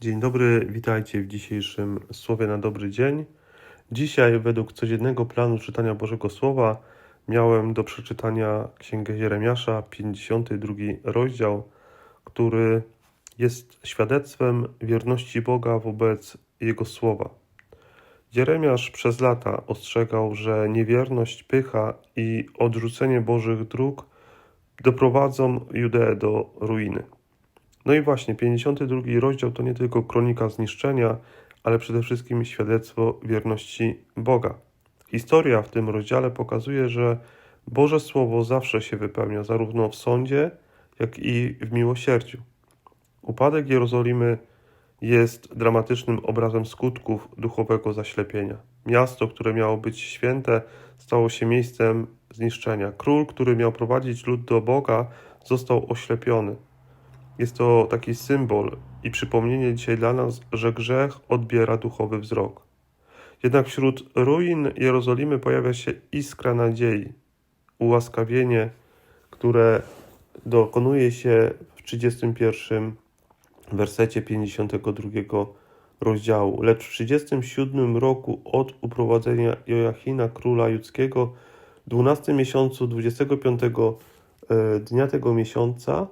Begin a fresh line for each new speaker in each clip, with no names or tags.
Dzień dobry, witajcie w dzisiejszym Słowie na dobry dzień. Dzisiaj, według codziennego planu czytania Bożego Słowa, miałem do przeczytania Księgę Jeremiasza, 52 rozdział, który jest świadectwem wierności Boga wobec Jego Słowa. Jeremiasz przez lata ostrzegał, że niewierność, pycha i odrzucenie Bożych dróg doprowadzą Judeę do ruiny. No i właśnie, 52 rozdział to nie tylko kronika zniszczenia, ale przede wszystkim świadectwo wierności Boga. Historia w tym rozdziale pokazuje, że Boże Słowo zawsze się wypełnia, zarówno w sądzie, jak i w miłosierdziu. Upadek Jerozolimy jest dramatycznym obrazem skutków duchowego zaślepienia. Miasto, które miało być święte, stało się miejscem zniszczenia. Król, który miał prowadzić lud do Boga, został oślepiony. Jest to taki symbol i przypomnienie dzisiaj dla nas, że grzech odbiera duchowy wzrok. Jednak wśród ruin Jerozolimy pojawia się iskra nadziei, ułaskawienie, które dokonuje się w 31 wersecie 52 rozdziału. Lecz w 37 roku od uprowadzenia Joachina, króla judzkiego, w 12 miesiącu 25 e, dnia tego miesiąca,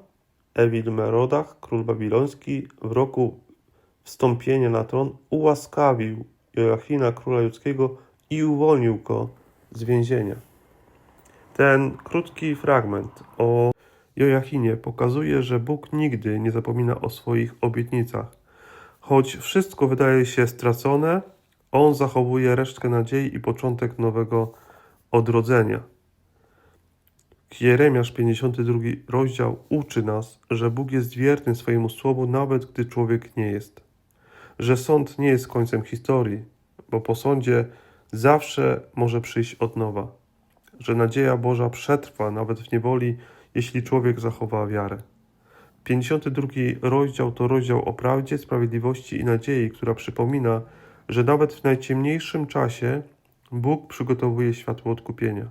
Ewil Merodach, król babiloński, w roku wstąpienia na tron ułaskawił Joachina, króla judzkiego i uwolnił go z więzienia. Ten krótki fragment o Joachinie pokazuje, że Bóg nigdy nie zapomina o swoich obietnicach. Choć wszystko wydaje się stracone, On zachowuje resztkę nadziei i początek nowego odrodzenia. Jeremiasz 52 rozdział uczy nas, że Bóg jest wierny swojemu słowu, nawet gdy człowiek nie jest. Że sąd nie jest końcem historii, bo po sądzie zawsze może przyjść od nowa. Że nadzieja Boża przetrwa nawet w niewoli, jeśli człowiek zachowa wiarę. 52 rozdział to rozdział o prawdzie, sprawiedliwości i nadziei, która przypomina, że nawet w najciemniejszym czasie Bóg przygotowuje światło odkupienia.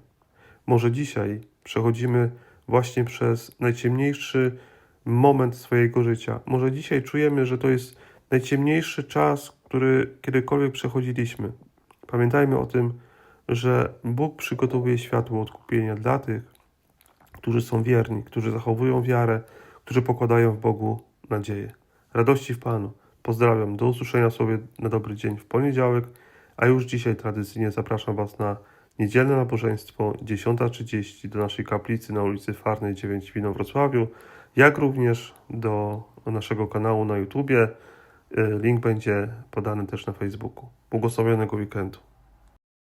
Może dzisiaj przechodzimy właśnie przez najciemniejszy moment swojego życia. Może dzisiaj czujemy, że to jest najciemniejszy czas, który kiedykolwiek przechodziliśmy. Pamiętajmy o tym, że Bóg przygotowuje światło odkupienia dla tych, którzy są wierni, którzy zachowują wiarę, którzy pokładają w Bogu nadzieję. Radości w Panu. Pozdrawiam. Do usłyszenia sobie na dobry dzień w poniedziałek, a już dzisiaj tradycyjnie zapraszam Was na niedzielne nabożeństwo 10.30 do naszej kaplicy na ulicy Farnej 9 w Wrocławiu, jak również do naszego kanału na YouTubie. Y, Link będzie podany też na Facebooku. Błogosławionego weekendu.